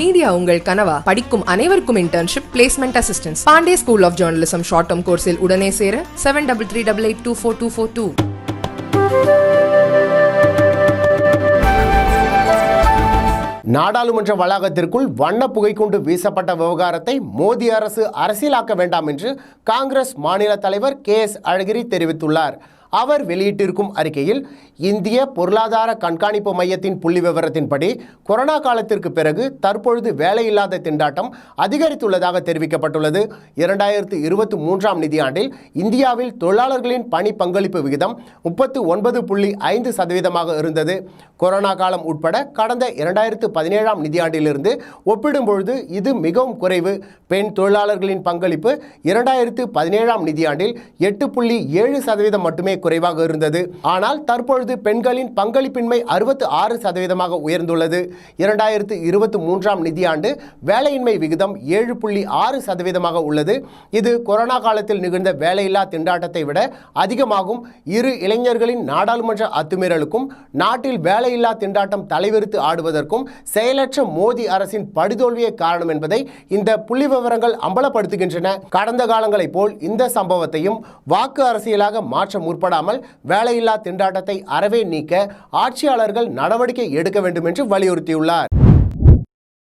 Media உங்கள் கனவா? படிக்கும் அனைவருக்கும் internship placement assistance Pandey school of journalism short term கோர்ஸில் உடனே சேர seven double three double eight two four two four two நாடாளுமன்ற வளாகத்திற்குள் வண்ண புகைக்குண்டு வீசப்பட்ட விவகாரத்தை மோடி அரசு அரசியலாக்க வேண்டாம் என்று காங்கிரஸ் மாநில தலைவர் கே எஸ் அழகிரி தெரிவித்துள்ளார். அவர் வெளியிட்டிருக்கும் அறிக்கையில் இந்திய பொருளாதார கண்காணிப்பு மையத்தின் புள்ளி விவரத்தின்படி கொரோனா காலத்திற்கு பிறகு தற்பொழுது வேலையில்லாத திண்டாட்டம் அதிகரித்துள்ளதாக தெரிவிக்கப்பட்டுள்ளது. இரண்டாயிரத்து இருபத்தி மூன்றாம் நிதியாண்டில் இந்தியாவில் தொழிலாளர்களின் பணி பங்களிப்பு விகிதம் முப்பத்து ஒன்பது புள்ளி ஐந்து சதவீதமாக இருந்தது. கொரோனா காலம் உட்பட கடந்த இரண்டாயிரத்து பதினேழாம் நிதியாண்டிலிருந்து ஒப்பிடும்பொழுது இது மிகவும் குறைவு. பெண் தொழிலாளர்களின் பங்களிப்பு இரண்டாயிரத்து பதினேழாம் நிதியாண்டில் எட்டு புள்ளி ஏழு சதவீதம் மட்டுமே குறைவாக இருந்தது. ஆனால் தற்பொழுது பெண்களின் பங்களிப்பின்மை அறுபத்து ஆறு சதவீதமாக உயர்ந்துள்ளது. இரண்டாயிரத்து இருபத்தி மூன்றாம் நிதியாண்டு வேலையின்மை விகிதம் ஏழு புள்ளி ஆறு சதவீதமாக உள்ளது. இது கொரோனா காலத்தில் நிகழ்ந்த வேலையில்லா திண்டாட்டத்தை விட அதிகமாகும். இரு இளைஞர்களின் நாடாளுமன்ற அத்துமீறலுக்கும் நாட்டில் வேலையில்லா திண்டாட்டம் தலைவிரித்து ஆடுவதற்கும் செயலற்ற மோடி அரசின் படுதோல்வியே காரணம் என்பதை இந்த புள்ளி விவரங்கள் அம்பலப்படுத்துகின்றன. கடந்த காலங்களைப் போல் இந்த சம்பவத்தையும் வாக்கு அரசியலாக மாற்ற உட்படாமல் வேலையில்லா திண்டாட்டத்தை அறவே நீக்க ஆட்சியாளர்கள் நடவடிக்கை எடுக்க வேண்டும் என்று வலியுறுத்தியுள்ளார்.